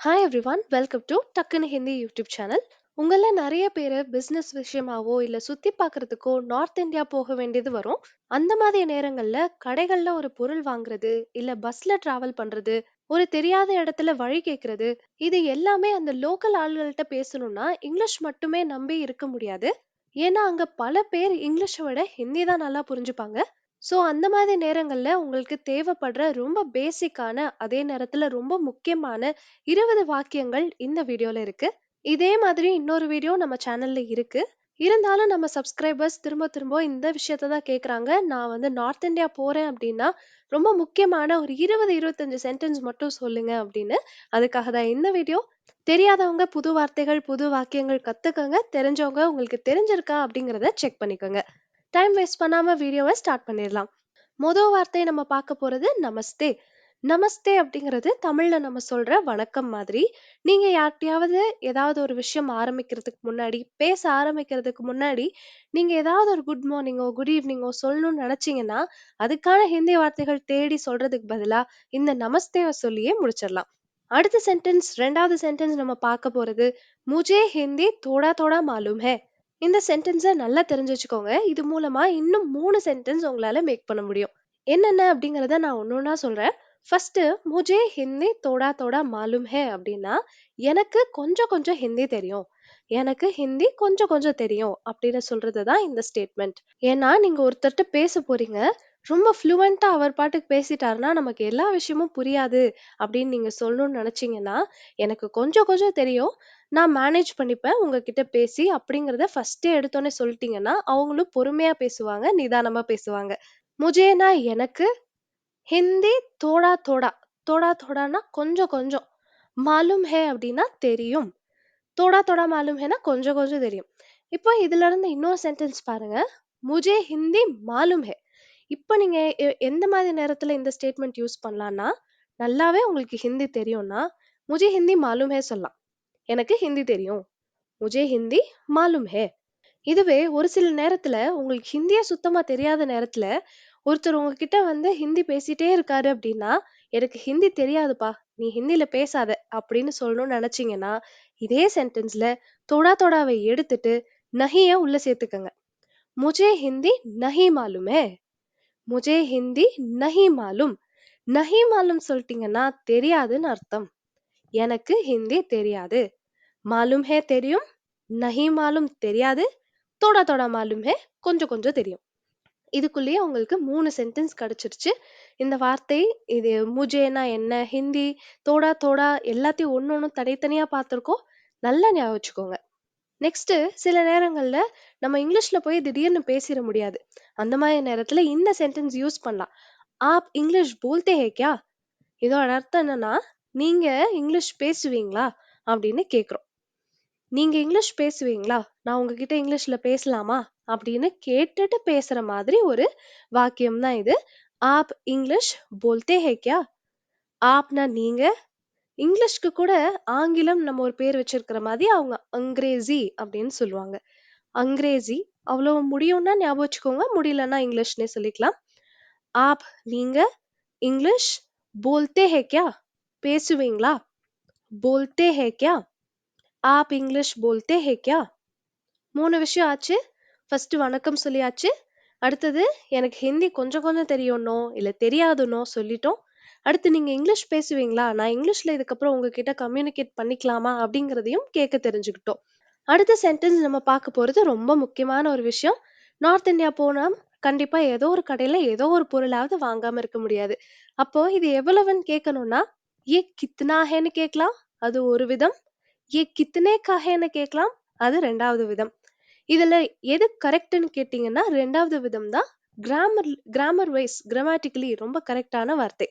Hi everyone welcome to டக்குனு Hindi YouTube channel உங்கள நிறைய பேர் பிஸ்னஸ் விஷயமாவோ இல்லை சுற்றி பார்க்கறதுக்கோ நார்த் இந்தியா போக வேண்டியது வரும். அந்த மாதிரி நேரங்களில் கடைகளில் ஒரு பொருள் வாங்குறது இல்லை பஸ்ஸில் ட்ராவல் பண்ணுறது ஒரு தெரியாத இடத்துல வழி கேட்குறது இது எல்லாமே அந்த லோக்கல் ஆள்கள்கிட்ட பேசணும்னா இங்கிலீஷ் மட்டுமே நம்பி இருக்க முடியாது. ஏன்னா அங்கே பல பேர் இங்கிலீஷை விட ஹிந்தி தான் நல்லா புரிஞ்சுப்பாங்க. ஸோ அந்த மாதிரி நேரங்களில் உங்களுக்கு தேவைப்படுற ரொம்ப பேசிக்கான அதே நேரத்தில் ரொம்ப முக்கியமான இருபது வாக்கியங்கள் இந்த வீடியோல இருக்கு. இதே மாதிரி இன்னொரு வீடியோ நம்ம சேனல்ல இருக்கு. இருந்தாலும் நம்ம சப்ஸ்கிரைபர்ஸ் திரும்ப திரும்ப இந்த விஷயத்த தான் கேட்குறாங்க நான் வந்து நார்த் இந்தியா போறேன் அப்படின்னா ரொம்ப முக்கியமான ஒரு இருபது இருபத்தஞ்சு சென்டென்ஸ் மட்டும் சொல்லுங்க அப்படின்னு. அதுக்காக தான் இந்த வீடியோ. தெரியாதவங்க புது வார்த்தைகள் புது வாக்கியங்கள் கத்துக்கங்க. தெரிஞ்சவங்க உங்களுக்கு தெரிஞ்சிருக்கா அப்படிங்கிறத செக் பண்ணிக்கோங்க. டைம் வேஸ்ட் பண்ணாம வீடியோவை ஸ்டார்ட் பண்ணிடலாம். மொதல் வார்த்தை நம்ம பார்க்க போறது நமஸ்தே. நமஸ்தே அப்படிங்கிறது தமிழ்ல நம்ம சொல்ற வணக்கம் மாதிரி. நீங்க யார்கிட்டயாவது ஏதாவது ஒரு விஷயம் ஆரம்பிக்கிறதுக்கு முன்னாடி பேச ஆரம்பிக்கிறதுக்கு முன்னாடி நீங்க ஏதாவது ஒரு குட் மார்னிங்கோ குட் ஈவினிங்கோ சொல்லணும்னு நினைச்சீங்கன்னா அதுக்கான ஹிந்தி வார்த்தைகள் தேடி சொல்றதுக்கு பதிலா இந்த நமஸ்தேவை சொல்லியே முடிச்சிடலாம். அடுத்த சென்டென்ஸ் ரெண்டாவது சென்டென்ஸ் நம்ம பார்க்க போறது முஜே ஹிந்தி தோடா தோடா மாலூம் ஹே இந்த சென்டென்ஸை நல்லா தெரிஞ்சு வச்சுக்கோங்க. இது மூலமா இன்னும் மூணு சென்டென்ஸ் உங்களால மேக் பண்ண முடியும். என்னென்ன அப்படிங்கறத நான் ஒன்று சொல்றேன். ஃபர்ஸ்ட் முஜே ஹிந்தி தோடா தோடா மாலும் ஹே அப்படின்னா எனக்கு கொஞ்சம் கொஞ்சம் ஹிந்தி தெரியும். எனக்கு ஹிந்தி கொஞ்சம் கொஞ்சம் தெரியும் அப்படின்னு சொல்றது தான் இந்த ஸ்டேட்மெண்ட் ஏன்னா நீங்க ஒருத்தர்கிட்ட பேச போறீங்க. ரொம்ப ஃப்ளூவெண்டா அவர் பாட்டுக்கு பேசிட்டாருன்னா நமக்கு எல்லா விஷயமும் புரியாது அப்படின்னு நீங்க சொல்லணும்னு நினைச்சீங்கன்னா எனக்கு கொஞ்சம் கொஞ்சம் தெரியும். நான் மேனேஜ் பண்ணிப்பேன். உங்ககிட்ட பேசி அப்படிங்கிறத ஃபர்ஸ்டே எடுத்தோன்னே சொல்லிட்டீங்கன்னா அவங்களும் பொறுமையா பேசுவாங்க நிதானமா பேசுவாங்க. முஜேனா எனக்கு ஹிந்தி தோடா தோடா தோடா தோடானா கொஞ்சம் கொஞ்சம். மாலூம் ஹே அப்படின்னா தெரியும். தோடா தோடா மாலூம் ஹேனா கொஞ்சம் கொஞ்சம் தெரியும். இப்போ இதுல இருந்து இன்னொரு சென்டென்ஸ் பாருங்க. முஜே ஹிந்தி மாலூம் ஹே. இப்போ நீங்க எ- எந்த மாதிரி நேரத்துல இந்த ஸ்டேட்மெண்ட் யூஸ் பண்ணலாம்னா நல்லாவே உங்களுக்கு ஹிந்தி தெரியும்னா முஜே ஹிந்தி மாலூம் ஹே சொல்லலாம். எனக்கு ஹிந்தி தெரியும். முஜே ஹிந்தி மாலும் ஹே. இதுவே ஒரு சில நேரத்துல உங்களுக்கு ஹிந்தியே சுத்தமா தெரியாத நேரத்துல ஒருத்தர் உங்ககிட்ட வந்து ஹிந்தி பேசிட்டே இருக்காரு அப்படின்னா எனக்கு ஹிந்தி தெரியாதுப்பா நீ ஹிந்தியில பேசாத அப்படின்னு சொல்லணும்னு நினைச்சீங்கன்னா இதே சென்டென்ஸ்ல தொடா தொடாவை எடுத்துட்டு நஹிய உள்ள சேர்த்துக்கங்க. முஜே ஹிந்தி நஹி மாலுமே முஜே ஹிந்தி நஹி மாலும். நஹி மாலும் சொல்லிட்டீங்கன்னா தெரியாதுன்னு அர்த்தம். எனக்கு ஹிந்தி தெரியாது. மாலும் ஹே தெரியும் நஹி மாலும் தெரியாது தோடா தோடா மாலும் ஹே கொஞ்சம் கொஞ்சம் தெரியும். இதுக்குள்ளேயே உங்களுக்கு மூணு சென்டென்ஸ் கிடைச்சிருச்சு. இந்த வார்த்தை இது முஜேனா என்ன ஹிந்தி தோடா தோடா எல்லாத்தையும் ஒன்று ஒன்று தனித்தனியா பார்த்துருக்கோம். நல்லா ஞாபகம் வச்சுக்கோங்க. நெக்ஸ்ட் சில நேரங்கள்ல நம்ம இங்கிலீஷ்ல போய் திடீர்னு பேசிட முடியாது. அந்த மாதிரி நேரத்துல இந்த சென்டென்ஸ் யூஸ் பண்ணலாம். ஆப் இங்கிலீஷ் போல்தே ஹேக்கியா இதோட அர்த்தம் என்னன்னா நீங்க இங்கிலீஷ் பேசுவீங்களா? அப்படின்னு கேட்குறோம் நீங்க இங்கிலீஷ் பேசுவீங்களா? நான் உங்ககிட்ட இங்கிலீஷ்ல பேசலாமா? அப்படின்னு கேட்டுட்டு பேசுற மாதிரி ஒரு வாக்கியம் தான் இது. ஆப் இங்கிலீஷ் போல்தே ஹேக்கியா ஆப்னா நீங்க? இங்கிலீஷ்க்கு கூட ஆங்கிலம் நம்ம ஒரு பேர் வச்சிருக்கிற மாதிரி அவங்க அங்கிரேசி அப்படின்னு சொல்லுவாங்க. அங்கிரேசி அவ்வளவு முடியும்னா ஞாபகம் வச்சுக்கோங்க. முடியலன்னா இங்கிலீஷ்னே சொல்லிக்கலாம். ஆப் நீங்க? இங்கிலீஷ் போல்தே ஹே கியா பேசுவீங்களா? போல்தே ஹே கியா ஆப் இங்கிலீஷ் போல்தே ஹே மூணு விஷயம் ஆச்சு. ஃபர்ஸ்ட் வணக்கம் சொல்லியாச்சு. அடுத்தது எனக்கு ஹிந்தி கொஞ்சம் கொஞ்சம் தெரியும்னோ இல்லை தெரியாதுன்னோ சொல்லிட்டோம். அடுத்து நீங்க இங்கிலீஷ் பேசுவீங்களா? நான் இங்கிலீஷ்ல இதுக்கப்புறம் உங்ககிட்ட கம்யூனிகேட் பண்ணிக்கலாமா? அப்படிங்கிறதையும் கேட்க தெரிஞ்சுக்கிட்டோம். அடுத்த சென்டென்ஸ் நம்ம பார்க்க போறது ரொம்ப முக்கியமான ஒரு விஷயம். நார்த் இந்தியா போனா கண்டிப்பா ஏதோ ஒரு கடையில ஏதோ ஒரு பொருளாவது வாங்காம இருக்க முடியாது. அப்போ இது எவ்வளவுன்னு கேட்கணும்னா ஏ கித்னாஹேன்னு கேட்கலாம். அது ஒரு விதம். ஏ கித்தனே காஹேன்னு கேட்கலாம். அது ரெண்டாவது விதம். இதுல எது கரெக்டுன்னு கேட்டிங்கன்னா ரெண்டாவது விதம் தான் கிராமர் கிராமர் வைஸ் கிராமட்டிக்கலி ரொம்ப கரெக்டான வார்த்தை.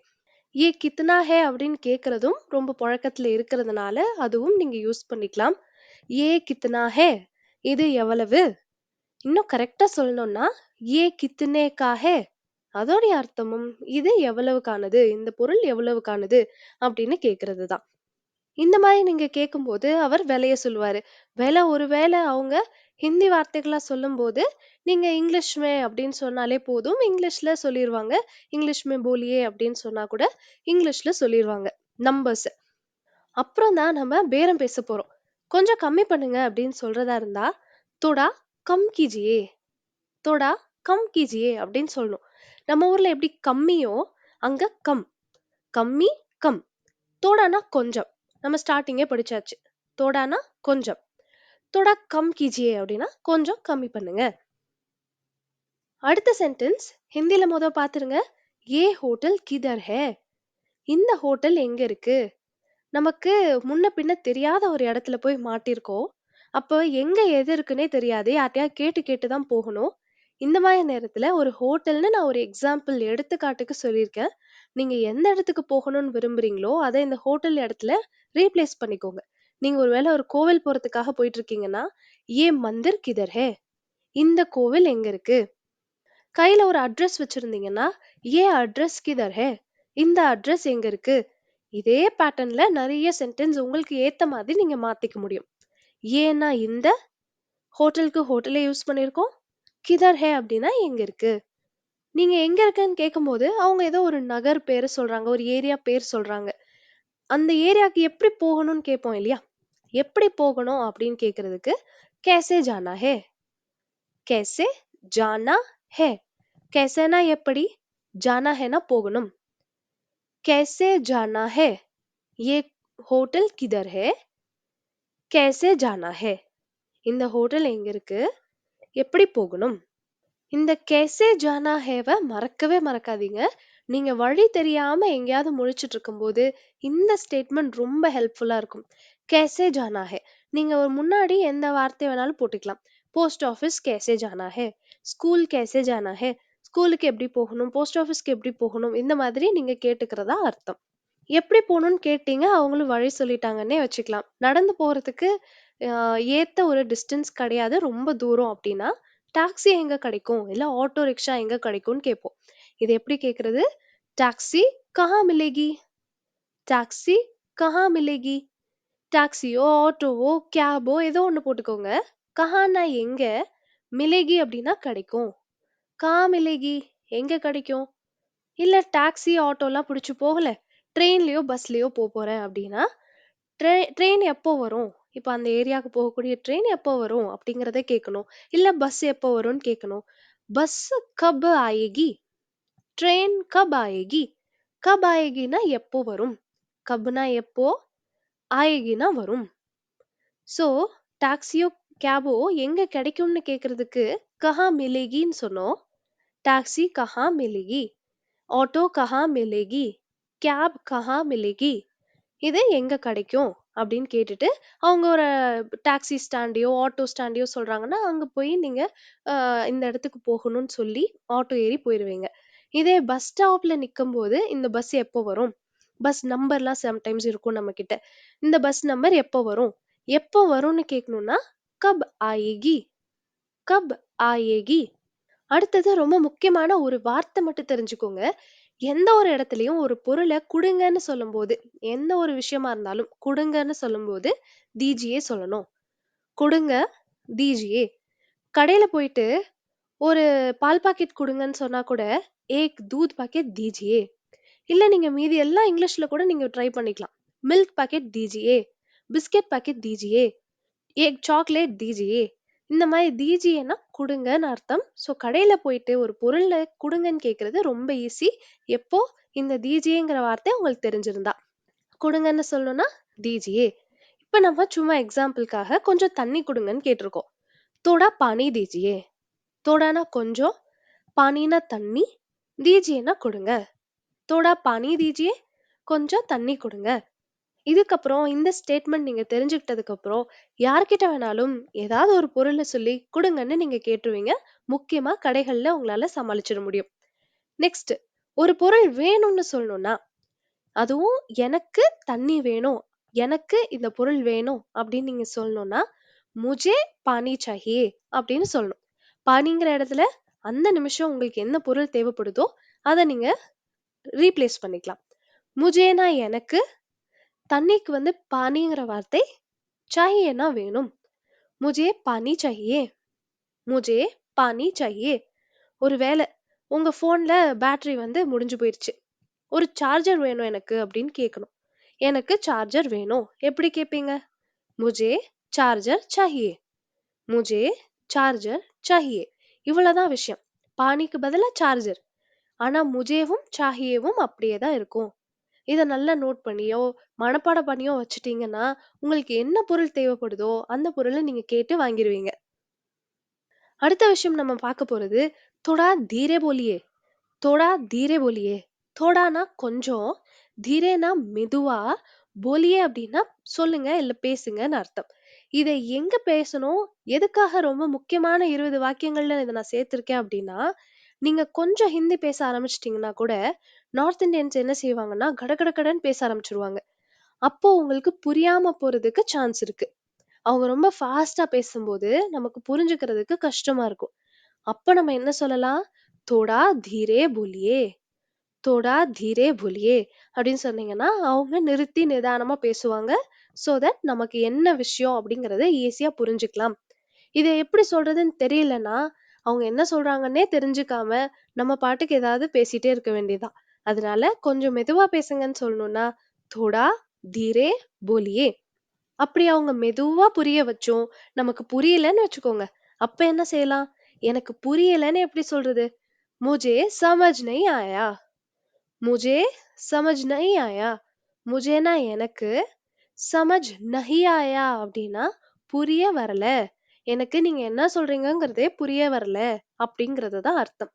ஏ கித்னா ஹே அப்படின்னு கேட்கறதும் ரொம்ப புழக்கத்துல இருக்கிறதுனால அதுவும் நீங்க யூஸ் பண்ணிக்கலாம். ஏ கித்னா ஹே இது எவ்வளவு? இன்னும் கரெக்டா சொல்லணும்னா ஏ கித்தனே கா ஹே அதோடைய அர்த்தமும் இது எவ்வளவுக்கானது இந்த பொருள் எவ்வளவுக்கானது அப்படின்னு கேட்கறது தான் இந்த மாதிரி நீங்க கேட்கும்போது அவர் விலைய சொல்லுவாரு விலை ஒருவேளை அவங்க ஹிந்தி வார்த்தைகளா சொல்லும்போது நீங்க இங்கிலீஷ் மே அப்படின்னு சொன்னாலே போதும் இங்கிலீஷ்ல சொல்லிடுவாங்க இங்கிலீஷ் மே போலியே அப்படின்னு சொன்னா கூட இங்கிலீஷ்ல சொல்லிடுவாங்க நம்பர்ஸ் அப்புறம் தான் நம்ம பேரம் பேச போறோம். "கொஞ்சம் கம்மி பண்ணுங்க" அப்படின்னு சொல்றதா இருந்தா, தொடா கம் கீஜியே, தொடா கம் கீஜியே" அப்படின்னு சொல்லணும். நம்ம ஊர்ல எப்படி கம்மியோ, அங்க கம். கம்மி, கம். தோடான்னா கொஞ்சம். நம்ம ஸ்டார்டிங்கே படிச்சாச்சு. தோடான்னா கொஞ்சம். தோடா கம் கீஜியே அப்படின்னா கொஞ்சம் கம்மி பண்ணுங்க. அடுத்த சென்டென்ஸ் ஹிந்தியில முத பாத்துருங்க. "ஏ ஹோட்டல் கிதர் ஹே இந்த ஹோட்டல் எங்க இருக்கு? நமக்கு முன்ன பின்ன தெரியாத ஒரு இடத்துல போய் மாட்டிருக்கோம் அப்போ எங்க எது இருக்குன்னே தெரியாது. யார்ட்டையா கேட்டு கேட்டு தான் போகணும். இந்த மாதிரி நேரத்துல ஒரு ஹோட்டல்னு நான் ஒரு எக்ஸாம்பிள் எடுத்துக்காட்டுக்கு சொல்லியிருக்கேன். நீங்க எந்த இடத்துக்கு போகணும்னு விரும்புறீங்களோ, அதை இந்த ஹோட்டல் இடத்துல ரீப்ளேஸ் பண்ணிக்கோங்க. நீங்க ஒருவேளை ஒரு கோவில் போறதுக்காக போயிட்டு இருக்கீங்கன்னா, "ஏ மந்திர் கிதர் ஹே இந்த கோவில் எங்க இருக்கு? கையில ஒரு அட்ரஸ் வச்சிருந்தீங்கன்னா, "ஏ அட்ரஸ் கிதர் ஹே இந்த அட்ரஸ் எங்க இருக்கு? இதே பேட்டர்ன்ல நிறைய சென்டென்ஸ் உங்களுக்கு ஏத்த மாதிரி நீங்க மாத்திக்க முடியும். ஏன்னா இந்த, ஹோட்டலுக்கு ஹோட்டலே யூஸ் பண்ணியிருக்கோம். கிதர் ஹே அப்படின்னா எங்க இருக்கு? நீங்க எங்க இருக்குன்னு கேட்கும்போது, அவங்க ஏதோ ஒரு நகர் பேர் சொல்றாங்க. ஒரு ஏரியா பேர் சொல்றாங்க. அந்த ஏரியாக்கு எப்படி போகணும்னு கேட்போம் இல்லையா? எப்படி போகணும் அப்படின்னு கேட்கறதுக்கு கேசே ஜானா ஹே. கேசே ஜானா ஹே. கேசேனா எப்படி? ஜானா ஹேனா போகணும். கேசே ஜானா ஹே. ஏ ஹோட்டல் கிதர் ஹே? கேசே ஜானா ஹே. இந்த ஹோட்டல் எங்க இருக்கு? எப்படி போகணும்? இந்த கேசே ஜானா ஹேவை மறக்கவே மறக்காதீங்க. நீங்க வழி தெரியாம எங்கேயாவது முழிச்சுட்டு இருக்கும்போது, இந்த ஸ்டேட்மெண்ட் ரொம்ப ஹெல்ப்ஃபுல்லா இருக்கும். "कैसे जाना है" நீங்க ஒரு முன்னாடி எந்த வார்த்தை வேணாலும் போட்டுக்கலாம். போஸ்ட் ஆஃபிஸ் कैसे जाना है? ஸ்கூல் कैसे जाना है? ஸ்கூலுக்கு எப்படி போகணும்? போஸ்ட் ஆஃபிஸ்க்கு எப்படி போகணும்? இந்த மாதிரி நீங்க கேட்டுக்கிறதா அர்த்தம். எப்படி போணும்னு கேட்டீங்க, அவங்களும் வழி சொல்லிட்டாங்கன்னே வச்சுக்கலாம். நடந்து போறதுக்கு அ ஏத்த ஒரு டிஸ்டன்ஸ் கிடையாது. ரொம்ப தூரம் அப்படின்னா, டாக்ஸி எங்க கிடைக்கும்? இல்ல ஆட்டோ ரிக்ஷா எங்க கிடைக்கும்னு கேட்போம். இது எப்படி கேட்கறது டாக்ஸி கஹா மிலேகி? டாக்ஸி கஹா மிலேகி? டாக்ஸியோ, ஆட்டோவோ, கேபோ ஏதோ ஒன்று போட்டுக்கோங்க. கஹானா எங்க? மிலேகி அப்படின்னா கிடைக்கும். கஹாं மிலேகி? எங்க கிடைக்கும்? இல்ல டாக்ஸி, ஆட்டோலாம் பிடிச்சி போகல. ட்ரெயின்லயோ, பஸ்லயோ போகிறேன் அப்படின்னா, ட்ரெ ட்ரெயின் எப்போ வரும்? இப்போ அந்த ஏரியாவுக்கு போகக்கூடிய ட்ரெயின் எப்போ வரும்? அப்படிங்கிறத கேட்கணும். இல்லை பஸ் எப்போ வரும்னு கேட்கணும். "பஸ் கப் ஆயேகி?" "ட்ரெயின் கப் ஆயேகி?" கப் ஆயேகின்னா எப்போ வரும்? கப்னா எப்போ? ஆயேகின்னா வரும். ஸோ, டாக்ஸியோ, கேபோ எங்க கிடைக்கும்னு கேட்கறதுக்கு கஹா மிலேகின்னு சொன்னோம். டாக்ஸி கஹா மிலேகி? ஆட்டோ கஹா மிலேகி? கேப் கஹா மிலேகி? இது எங்க கிடைக்கும்? அப்படின்னு கேட்டுட்டு, அவங்க ஒரு டாக்ஸி ஸ்டாண்டையோ, ஆட்டோ ஸ்டாண்டையோ சொல்றாங்கன்னா, அங்க போய் நீங்க இந்த இடத்துக்கு போகணும்னு சொல்லி ஆட்டோ ஏறி போயிருவீங்க. இதே பஸ் ஸ்டாப்ல நிக்கும்போது, "இந்த பஸ் எப்போ வரும்?" பஸ் நம்பர்லாம் சம்டைம்ஸ் இருக்கும் நம்ம கிட்ட "இந்த பஸ் நம்பர் எப்போ வரும்?" எப்போ வரும்னு கேட்கணும்னா, "கப் ஆயேகி? கப் ஆயேகி?" அடுத்தது ரொம்ப முக்கியமான ஒரு வார்த்தை மட்டும் தெரிஞ்சுக்கோங்க. எந்த ஒரு இடத்துலையும் ஒரு பொருளை குடுங்கன்னு சொல்லும்போது, எந்த ஒரு விஷயமா இருந்தாலும் குடுங்கன்னு சொல்லும்போது, தீஜியே சொல்லணும். கொடுங்க தீஜியே. கடையில போயிட்டு ஒரு பால் பாக்கெட் கொடுங்கன்னு சொன்னா கூட, "ஏக் தூத் பாக்கெட் தீஜியே." இல்ல நீங்க மீதி எல்லாம் இங்கிலீஷ்ல கூட நீங்க ட்ரை பண்ணிக்கலாம். "மில்க் பாக்கெட் தீஜியே." பிஸ்கெட் பாக்கெட் தீஜியே." "ஏக் சாக்லேட் தீஜியே." இந்த மாரி தீஜியேன்னா குடுங்கன்னு அர்த்தம். ஸோ கடையில போயிட்டு ஒரு பொருள குடுங்கன்னு கேட்குறது ரொம்ப ஈஸி. எப்போ? இந்த தீஜியேங்கிற வார்த்தை உங்களுக்கு தெரிஞ்சிருந்தா. குடுங்கன்னு சொல்லணும்னா, தீஜியே. இப்ப நம்ம சும்மா எக்ஸாம்பிள்க்காக கொஞ்சம் தண்ணி குடுங்கன்னு கேட்டிருக்கோம். "தோடா பானி தீஜியே." தோடான்னா கொஞ்சம், பானின்னா தண்ணி, தீஜியன்னா கொடுங்க. தோடா பானி தீஜியே கொஞ்சம் தண்ணி கொடுங்க. இதுக்கப்புறம் இந்த ஸ்டேட்மெண்ட் நீங்க தெரிஞ்சுக்கிட்டதுக்கு அப்புறம் யார்கிட்ட வேணாலும் ஏதாவது ஒரு பொருளை சொல்லி கொடுங்கன்னு நீங்க கேட்டுருவீங்க. முக்கியமா கடைகள்ல உங்களால சமாளிச்சிட முடியும். நெக்ஸ்ட் ஒரு பொருள் வேணும்னு சொல்லணும்னா அதுவும் எனக்கு தண்ணி வேணும் எனக்கு இந்த பொருள் வேணும் அப்படின்னு நீங்க சொல்லணும்னா முஜே பானி சாஹியே அப்படின்னு சொல்லணும். பானிங்கிற இடத்துல அந்த நிமிஷம் உங்களுக்கு என்ன பொருள் தேவைப்படுதோ அதை நீங்க ரீப்ளேஸ் பண்ணிக்கலாம். முஜேனா எனக்கு தண்ணிக்கு வந்து பானிங்கிற வார்த்தை சாஹியேனா வேணும். முஜே பானி சாஹியே முஜே பானி சாஹியே ஒருவேளை உங்க ஃபோன்ல பேட்டரி வந்து முடிஞ்சு போயிடுச்சு ஒரு சார்ஜர் வேணும் எனக்கு அப்படின்னு கேட்கணும் எனக்கு சார்ஜர் வேணும். எப்படி கேட்பீங்க முஜே சார்ஜர் சாஹியே முஜே சார்ஜர் சாஹியே இவ்வளவுதான் விஷயம். பானிக்கு பதிலா சார்ஜர் ஆனா முஜேவும் சாஹியேவும் அப்படியே தான் இருக்கும். இத நல்லா நோட் பண்ணியோ மனப்பாடம் பண்ணியோ வச்சுட்டீங்கன்னா உங்களுக்கு என்ன பொருள் தேவைப்படுதோ அந்த பொருளை நீங்க கேட்டு வாங்கிருவீங்க. அடுத்த விஷயம் நம்ம பார்க்க போறது தோடா தீரே போலியே. தோடா தீரே போலியே. தோடானா கொஞ்சம் தீரேனா மெதுவா போலியே அப்படின்னா சொல்லுங்க இல்ல பேசுங்கன்னு அர்த்தம். இதை எங்க பேசணும்? எதுக்காக ரொம்ப முக்கியமான இருபது வாக்கியங்கள்ல இதை நான் சேர்த்திருக்கேன் அப்படின்னா நீங்க கொஞ்சம் ஹிந்தி பேச ஆரம்பிச்சிட்டிங்கன்னா கூட நார்த் இந்தியன்ஸ் என்ன செய்வாங்கன்னா கடகடகடன்னு பேச ஆரம்பிச்சிருவாங்க. அப்போ உங்களுக்கு புரியாம போறதுக்கு சான்ஸ் இருக்கு. அவங்க ரொம்ப ஃபாஸ்டா பேசும்போது நமக்கு புரிஞ்சுக்கிறதுக்கு கஷ்டமா இருக்கும். அப்ப நம்ம என்ன சொல்லலாம்? தோடா தீரே போலியே தோடா தீரே போலியே அப்படின்னு சொன்னீங்கன்னா அவங்க நிறுத்தி நிதானமா பேசுவாங்க. சோ தட் நமக்கு என்ன விஷயம் அப்படிங்கறத ஈஸியாக புரிஞ்சுக்கலாம். இதை எப்படி சொல்றதுன்னு தெரியலன்னா அவங்க என்ன சொல்றாங்கன்னே தெரிஞ்சுக்காம நம்ம பாட்டுக்கு ஏதாவது பேசிட்டே இருக்க வேண்டியதுதான். அதனால கொஞ்சம் மெதுவா பேசுங்கன்னு சொல்லணும்னா தோடா தீரே போலியே. அப்படி அவங்க மெதுவா புரிய வச்சோம் நமக்கு புரியலன்னு வச்சுக்கோங்க. அப்ப என்ன செய்யலாம்? எனக்கு புரியலன்னு எப்படி சொல்றது? முஜே சமஜ் நை ஆயா. முஜே சமஜ் நை ஆயா. முஜேனா எனக்கு சமஜ் நஹி ஆயா அப்படின்னா புரிய வரல. எனக்கு நீங்க என்ன சொல்றீங்கங்கிறதே புரிய வரல அப்படிங்கறது தான் அர்த்தம்.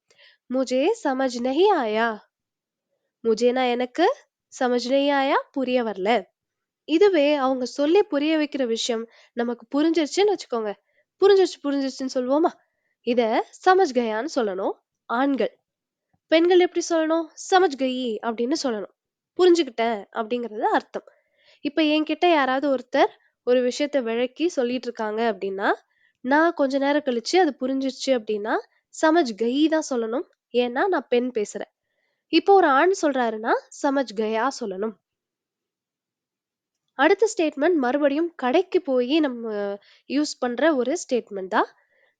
முஜே சமஜ் நஹி ஆயா முஜேனா எனக்கு சமஜ் நஹி ஆயா புரிய வரல. இதுவே அவங்க சொல்லி புரிய வைக்கிற விஷயம் நமக்கு புரிஞ்சிருச்சுன்னு வச்சுக்கோங்க. புரிஞ்சிருச்சு புரிஞ்சிருச்சுன்னு சொல்லுவோமா? இத சமஜ் கயான்னு சொல்லணும். ஆண்கள். பெண்கள் எப்படி சொல்லணும்? சமஜ் கயி அப்படின்னு சொல்லணும். புரிஞ்சுக்கிட்டேன் அப்படிங்கறது அர்த்தம். இப்ப என்கிட்ட யாராவது ஒருத்தர் ஒரு விஷயத்த விளக்கி சொல்லிட்டு இருக்காங்க அப்படின்னா நான் கொஞ்ச நேரம் கழிச்சு அது புரிஞ்சிருச்சு அப்படின்னா சமஜ் கயி தான் சொல்லணும். ஏன்னா நான் பெண் பேசுறேன். இப்போ ஒரு ஆண் சொல்றாருன்னா சமஜ் கயா சொல்லணும். அடுத்த ஸ்டேட்மெண்ட் மறுபடியும் கடைக்கு போய் நம்ம யூஸ் பண்ற ஒரு ஸ்டேட்மெண்ட் தான்.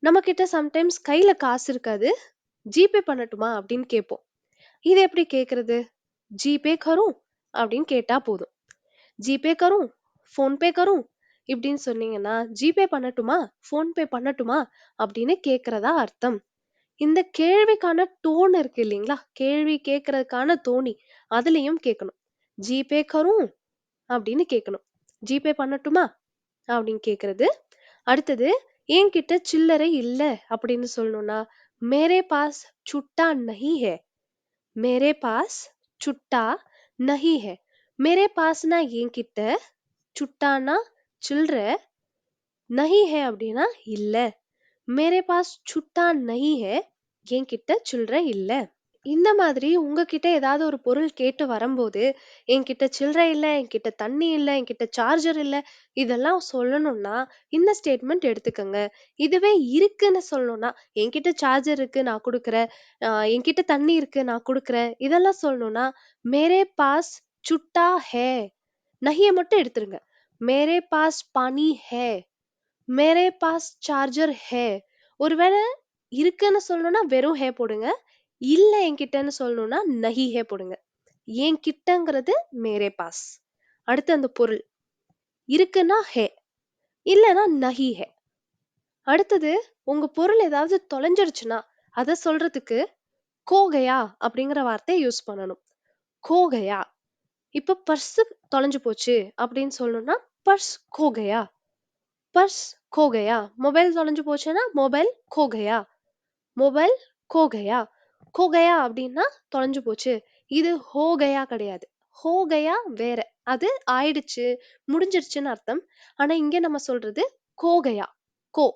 நம்ம கிட்ட சம்டைம்ஸ் கையில காசு இருக்காது ஜிபே பண்ணட்டுமா அப்படின்னு கேட்போம். இது எப்படி கேக்குறது? ஜிபே கரும் அப்படின்னு கேட்டா போதும். ஜிபே கரும் ஃபோன்பே கரும் இப்படின்னு சொன்னீங்கன்னா ஜிபே பண்ணட்டுமா ஃபோன்பே பண்ணட்டுமா அப்படின்னு கேட்குறதா அர்த்தம். இந்த கேள்விக்கான டோன் இருக்கு இல்லைங்களா? கேள்வி கேட்கறதுக்கான தோணி அதுலேயும் கேட்கணும் ஜிபே கரும் அப்படின்னு கேட்கணும் ஜிபே பண்ணட்டுமா அப்படின்னு கேட்குறது அடுத்தது என்கிட்ட சில்லறை இல்லை அப்படின்னு சொல்லணும்னா மேரே பாஸ் சுட்டா நஹி ஹே. மேரே பாஸ் சுட்டா நஹி ஹே. மேரே பாஸ்னா என்கிட்ட சுட்டானா சில்லற நஹி ஹே அப்படின்னா இல்ல மேரே பாஸ் சுட்டா நஹி ஹே என்கிட்ட சில்லற இல்ல இந்த மாதிரி உங்ககிட்ட ஏதாவது ஒரு பொருள் கேட்டு வரும்போது என்கிட்ட சில்லறை இல்ல என்கிட்ட தண்ணி இல்ல என்கிட்ட சார்ஜர் இல்ல இதெல்லாம் சொல்லணும்னா இந்த ஸ்டேட்மெண்ட் எடுத்துக்கங்க। இதுவே இருக்குன்னு சொல்லணும்னா என்கிட்ட சார்ஜர் இருக்கு நான் கொடுக்குறேன். என்கிட்ட தண்ணி இருக்கு நான் கொடுக்குறேன். இதெல்லாம் சொல்லணும்னா மேரே பாஸ் சுட்டா ஹே. நஹிய மட்டும் எடுத்துருங்க. மேரே பாஸ் பானி ஹே. மேரே பாஸ் சார்ஜர் ஹே. ஒருவேளை இருக்குன்னு சொல்லணும்னா வெறும் ஹே போடுங்க. இல்ல என்கிட்டன்னு சொல்லணும்னா நஹி ஹே போடுங்க. என்கிட்டங்கிறது மேரே பாஸ். அடுத்து அந்த பொருள். இருக்குன்னா ஹே. இல்லைன்னா நஹி ஹே. அடுத்தது உங்க பொருள் ஏதாவது தொலைஞ்சிருச்சுன்னா அதை சொல்றதுக்கு கோகையா அப்படிங்கிற வார்த்தையை யூஸ் பண்ணணும். கோகையா. இப்ப பர்ஸ் தொலைஞ்சு போச்சு அப்படின்னு சொல்லணும்னா பர்ஸ் கோகையா? பர்ஸ் கோகையா? மொபைல் தொலைஞ்சு போச்சுன்னா மொபைல் கோகையா? மொபைல் கோகையா? கோகையா அப்படின்னா தொலைஞ்சு போச்சு. இது ஹோகையா கிடையாது. ஹோகையா வேற. அது ஆயிடுச்சு முடிஞ்சிருச்சுன்னு அர்த்தம். ஆனா இங்க நம்ம சொல்றது கோகையா. கோ.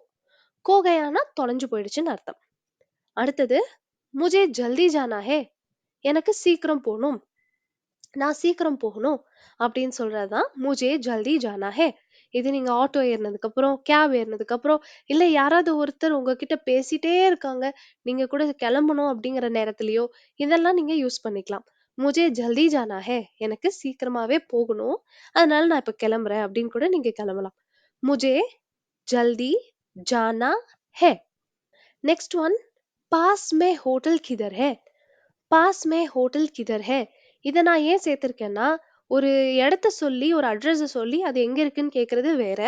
கோகையானா தொலைஞ்சு போயிடுச்சுன்னு அர்த்தம். அடுத்தது முஜே ஜல்தி ஜானா ஹே. எனக்கு சீக்கிரம் போகணும். நான் சீக்கிரம் போகணும் அப்படின்னு சொல்றதுதான் முஜே ஜல்தி ஜானா ஹே. இது நீங்க ஆட்டோ ஏறினதுக்கு அப்புறம் கேப் ஏறினதுக்கு அப்புறம் இல்ல யாராவது ஒருத்தர் உங்ககிட்ட பேசிட்டே இருக்காங்க நீங்க கூட கிளம்பணும் அப்படிங்கிற நேரத்திலயோ இதெல்லாம் நீங்க யூஸ் பண்ணிக்கலாம். முஜே ஜல்தி ஜானா ஹே எனக்கு சீக்கிரமாவே போகணும் அதனால நான் இப்ப கிளம்புறேன் அப்படின்னு கூட நீங்க கிளம்பலாம். முஜே ஜல்தி ஜானா ஹே. நெக்ஸ்ட் ஒன் பாஸ் மே ஹோட்டல் கிதர் ஹே. பாஸ் மே ஹோட்டல் கிதர் ஹே. இதை நான் ஏன் சேர்த்திருக்கேன்னா ஒரு இடத்த சொல்லி, ஒரு அட்ரஸ சொல்லி அது எங்க இருக்குன்னு கேட்குறது வேற.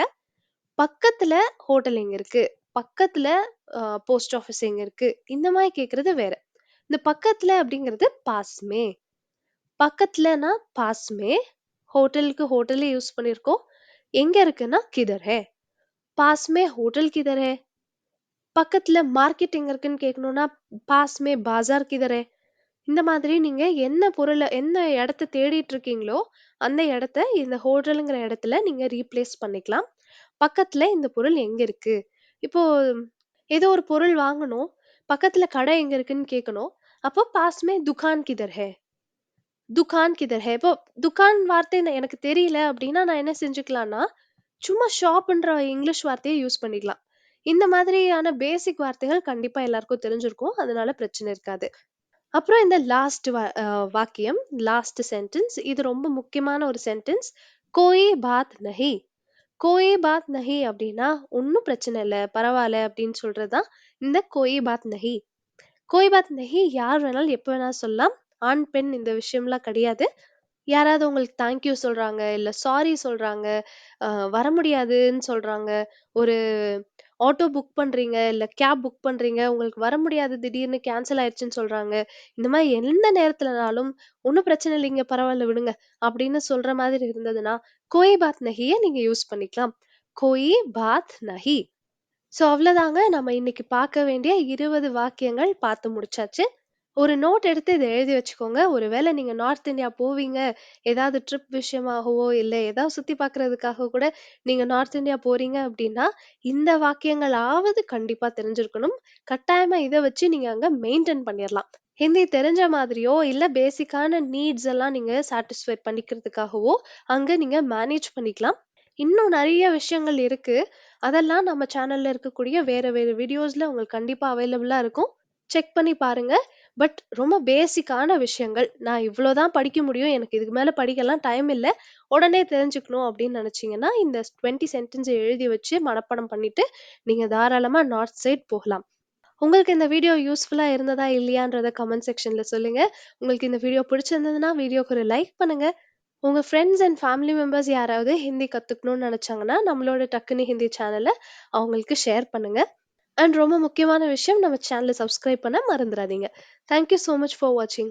பக்கத்துல ஹோட்டல் எங்க இருக்கு? பக்கத்துல அ போஸ்ட் ஆஃபிஸ் எங்க இருக்கு? இந்த மாரி கேட்குறது வேற. இந்த பக்கத்துல அப்படிங்கிறது பாஸ்மே மே. பக்கத்துலனா பாஸ் ஹோட்டலுக்கு ஹோட்டலே யூஸ் பண்ணியிருக்கோம். எங்க இருக்குன்னா கிதரே பாஸ்மே ஹோட்டல் கிதரே பக்கத்தில் பக்கத்துல மார்க்கெட் எங்க இருக்குன்னு கேட்கணும்னா, பாஸ்மே மே கிதரே இந்த மாதிரி நீங்க என்ன பொருள என்ன இடத்த தேடிட்டு இருக்கீங்களோ, அந்த இடத்த இந்த ஹோட்டலுங்கிற இடத்துல நீங்க ரீப்ளேஸ் பண்ணிக்கலாம். பக்கத்துல இந்த பொருள் எங்க இருக்கு? இப்போ ஏதோ ஒரு பொருள் வாங்கணும். பக்கத்துல கடை எங்க இருக்குன்னு கேட்கணும். அப்போ பாஸ்மே துகான் கிதர் ஹே துகான் கிதர் ஹே இப்போ துகான் வார்த்தை நான் எனக்கு தெரியல அப்படின்னா, நான் என்ன செஞ்சுக்கலாம்னா, சும்மா ஷாப்ன்ற இங்கிலீஷ் வார்த்தைய யூஸ் பண்ணிக்கலாம். இந்த மாதிரியான பேசிக் வார்த்தைகள் கண்டிப்பா எல்லாருக்கும் தெரிஞ்சிருக்கும். அதனால பிரச்சனை இருக்காது. அப்புறம் இந்த லாஸ்ட் வா அ வாக்கியம், லாஸ்ட் சென்டென்ஸ் இது ரொம்ப முக்கியமான ஒரு சென்டென்ஸ். கோயி பாத் நஹி. கோயி பாத் நஹி அப்படின்னா, ஒண்ணும் பிரச்சனை இல்ல, பரவால்ல அப்படின்னு சொல்றது தான் இந்த கோயி பாத் நஹி. கோயி பாத் நஹி யார் வேணாலும் எப்ப வேணாலும் சொல்லலாம். ஆண், பெண் இந்த விஷயம்லாம் கிடையாது. யாராவது உங்களுக்கு தேங்க் யூ சொல்றாங்க, இல்ல சாரி சொல்றாங்க, அ வர முடியாதுன்னு சொல்றாங்க, ஒரு ஆட்டோ புக் பண்றீங்க, இல்ல கேப் புக் பண்றீங்க, உங்களுக்கு வர முடியாது திடீர்னு கேன்சல் ஆயிடுச்சுன்னு சொல்றாங்க. இந்த மாரி எந்த நேரத்துலனாலும், "ஒண்ணும் பிரச்சனை இல்லைங்க, பரவால்ல விடுங்க" அப்படின்னு சொல்ற மாதிரி இருந்ததுன்னா, கோயி பாத் நஹிய நீங்க யூஸ் பண்ணிக்கலாம். கோயி பாத் நஹி. ஸோ அவ்வளதாங்க. நம்ம இன்னைக்கு பார்க்க வேண்டிய 20 வாக்கியங்கள் பார்த்து முடிச்சாச்சு. ஒரு நோட் எடுத்து இத எழுதி வச்சுக்கோங்க. ஒரு வேளை நீங்க நார்த் இந்தியா போவீங்க, ஏதாவது ட்ரிப் விஷயமாகவோ, இல்ல ஏதாவது சுத்தி பார்க்கறதுக்காக கூட நீங்க நார்த் இந்தியா போறீங்க அப்படின்னா, இந்த வாக்கியங்களாவது கண்டிப்பா தெரிஞ்சிருக்கணும். கட்டாயமா இத வச்சு நீங்க அங்க மெயின்டெயின் பண்ணிறலாம். ஹிந்தி தெரிஞ்ச மாதிரியோ, இல்ல பேசிக்கான நீட்ஸ் எல்லாம் நீங்க சாட்டிஸ்ஃபை பண்ணிக்கிறதுக்காகவோ, அங்க நீங்க மேனேஜ் பண்ணிக்கலாம். இன்னும் நெறைய விஷயங்கள் இருக்கு. அதெல்லாம் நம்ம சேனல்ல இருக்கக்கூடிய வேற வேற வீடியோஸ்ல உங்களுக்கு கண்டிப்பா அவைலபிளா இருக்கும். செக் பண்ணி பாருங்க. பட் ரொம்ப பேசிக்கான விஷயங்கள். நான் இவ்ளோ தான் படிக்க முடியும். எனக்கு இதுக்கு மேல படிக்கலாம் டைம் இல்ல. உடனே தெரிஞ்சுக்கணும் அப்படின்னு நினைச்சீங்கன்னா இந்த 20 சென்டென்ஸ எழுதி வச்சு மனப்பாடம் பண்ணிட்டு, நீங்க தாராளமா நார்த் சைட் போகலாம். உங்களுக்கு இந்த வீடியோ யூஸ்ஃபுல்லா இருந்ததா இல்லையான்றத கமெண்ட் செக்ஷன்ல சொல்லுங்க. உங்களுக்கு இந்த வீடியோ பிடிச்சிருந்ததுன்னா, வீடியோக்கு ஒரு லைக் பண்ணுங்க. உங்க ஃப்ரெண்ட்ஸ் அண்ட் ஃபேமிலி மெம்பர்ஸ் யாராவது ஹிந்தி கத்துக்கணும்னு நினைச்சாங்கன்னா நம்மளோட டக்குனு ஹிந்தி சேனல அவங்களுக்கு ஷேர் பண்ணுங்க. அண்ட் ரொம்ப முக்கியமான விஷயம் நம்ம சேனலை சப்ஸ்கிரைப் பண்ண மறந்துடாதீங்க thank you so much for வாட்சிங்.